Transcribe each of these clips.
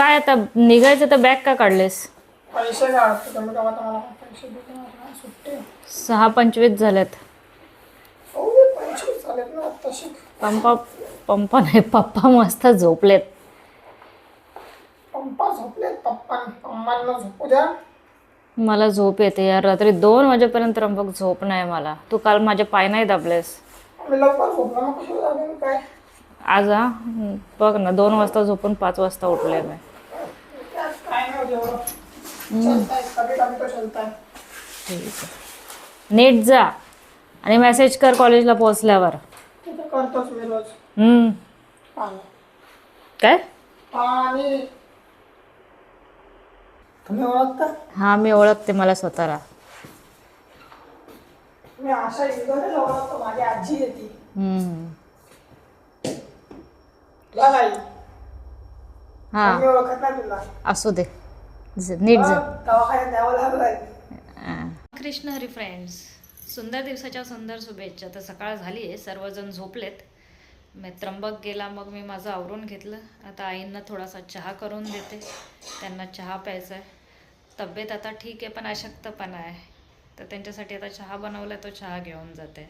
काय आता निघायचं तर बॅग का काढलेस? पैसे सहा पंचवीस झाल्यात. हो पंपा पंपा नाही पप्पा मस्त झोपलेत. पंपा झोपलेत पप्पा पप्पांना झोपू द्या. मला झोप येते यार रात्री दोन वाजेपर्यंत त्र्यंबक झोप नाही मला. तू काल माझे पाय नाही दाबलेस. आज हा हं, बघ ना दोन वाजता झोपून पाच वाजता उठले मी त्यात काय नाही होत एवढं चलताय कधी कधी तो चलताय ठीक आहे. नीट जा आणि मेसेज कर कॉलेजला पोहोचल्यावर. तिथे करतोच मी रोज. हम्म. पाणी. काय? पाणी. तुम्ही ओळखता? हा मी ओळखते मला स्वतःला. मी आशा इंदोरेला ओळखतो माझी आजी येते हम्म. तुला नाही. हा. मी ओळखत नाही तुला. असू दे. नीट जा कृष्ण हरी फ्रेंड्स सुंदर दिवसाच्या सुंदर शुभेच्छा. तर सकाळ झाली आहे सर्वजण झोपलेत. मी त्र्यंबक गेला मग मी माझं आवरून घेतलं. आता आईंना थोडासा चहा करून देते. त्यांना चहा प्यायचा आहे. तब्येत आता ठीक आहे पण अशक्तपणा आहे. तर त्यांच्यासाठी आता चहा बनवला तो चहा घेऊन जाते.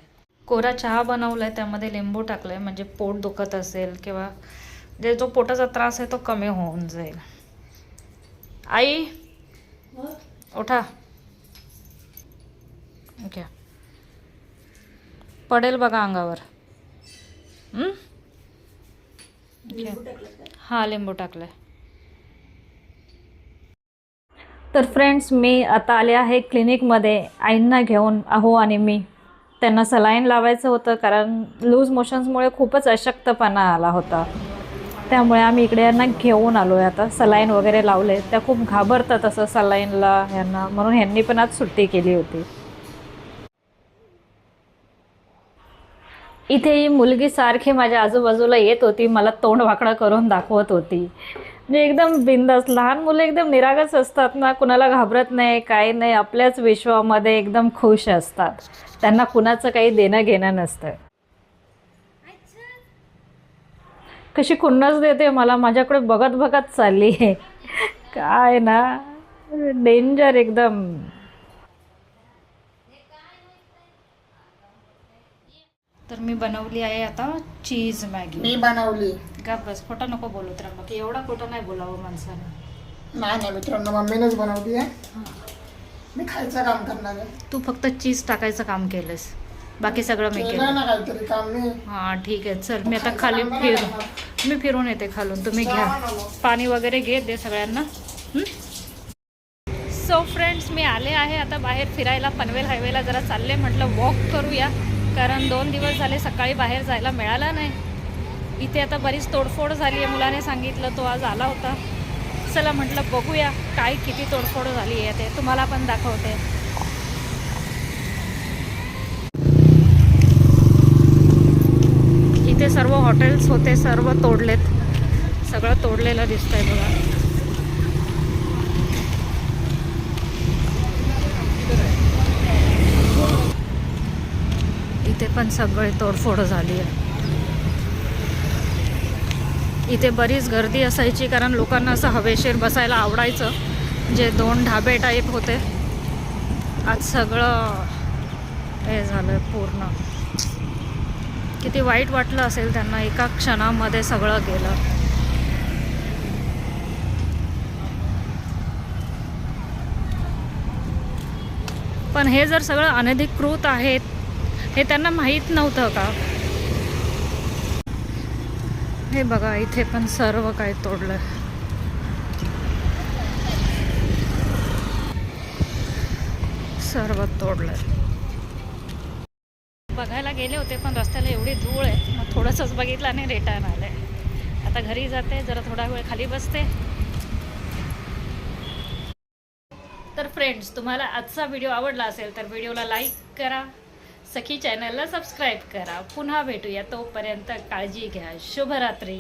कोरा चहा बनवला आहे त्यामध्ये लिंबू टाकलं आहे म्हणजे पोट दुखत असेल किंवा जे जो पोटाचा त्रास आहे तो कमी होऊन जाईल. आई उठा. ओके. पडेल बघा अंगावर. हं? हा लिंबू टाकलाय. तर फ्रेंड्स मी आता आले आहे क्लिनिकमध्ये आईंना घेऊन अहो आणि मी. त्यांना सलाईन लावायचं होतं कारण लूज मोशन्समुळे खूपच अशक्तपणा आला होता. त्यामुळे आम्ही इकडे यांना घेऊन आलो आहे आता सलाईन वगैरे लावले. त्या खूप घाबरतात असं सलाईनला ह्यांना म्हणून ह्यांनी पण आज सुट्टी केली होती. इथे ही मुलगी सारखी माझ्या आजूबाजूला येत होती. मला तोंड वाकडं करून दाखवत होती. म्हणजे एकदम बिंदास लहान मुलं एकदम निरागस असतात ना. कुणाला घाबरत नाही काही नाही. आपल्याच विश्वामध्ये एकदम खुश असतात. त्यांना कुणाचं काही देणं घेणं नसतं. कशी खुन्नस देते मला? माझ्याकडे बघत बघत चालली आहे. काय ना? डेंजर एकदम. तर मी बनवली आहे आता चीज मॅगी. मी बनवली. का बस खोटं नको बोलू तर मग एवढा खोटं नाही बोलावं माणसानं. नाही नाही मित्रांनो मम्मीनेच बनवली आहे मी खायचं काम करणार आहे. तू फक्त चीज टाकायचं काम केलंस. बाकी सगळं मी केलं हां ठीक आहे. चल मी आता खाली फिर मी फिरून येते खालून. तुम्ही घ्या. पाणी वगैरे घे दे सगळ्यांना. सो फ्रेंड्स मी आले आहे आता बाहेर फिरायला. पनवेल हायवेला जरा चालले. म्हटलं वॉक करूया. कारण दोन दिवस झाले सकाळी बाहेर जायला मिळालं नाही. इथे आता बरीच तोडफोड झाली आहे. मुलाने सांगितलं तो आज आला होता. चला म्हटलं बघूया काय किती तोडफोड झाली आहे ते. तुम्हाला पण दाखवते इथे सर्व हॉटेल्स होते सर्व तोडलेत. सगळं तोडलेलं दिसतंय बघा. इथे पण सगळे तोडफोड झाली आहे. इथे बरीच गर्दी असायची कारण लोकांना असं हवेशीर बसायला आवडायचं. जे दोन ढाबे टाईप होते. आज सगळं हे झालं पूर्ण. किती वाईट वाटलं असेल त्यांना एका क्षणामध्ये सगळं गेलं. पण हे जर सगळं अनधिकृत आहेत हे त्यांना माहीत नव्हतं का? हे बघा इथे पण सर्व काही तोडलं सर्व तोडलं बघायला गेले होते पण रस्त्याला एवढी धूळ आहे. मग थोडंसंच बघितलं आणि रिटर्न आले. आता घरी जाते जरा थोडा वेळ खाली बसते. तर फ्रेंड्स तुम्हाला आजचा व्हिडिओ आवडला असेल तर व्हिडिओला लाईक करा. सखी चॅनलला सबस्क्राईब करा. पुन्हा भेटूया तोपर्यंत काळजी घ्या. शुभरात्री.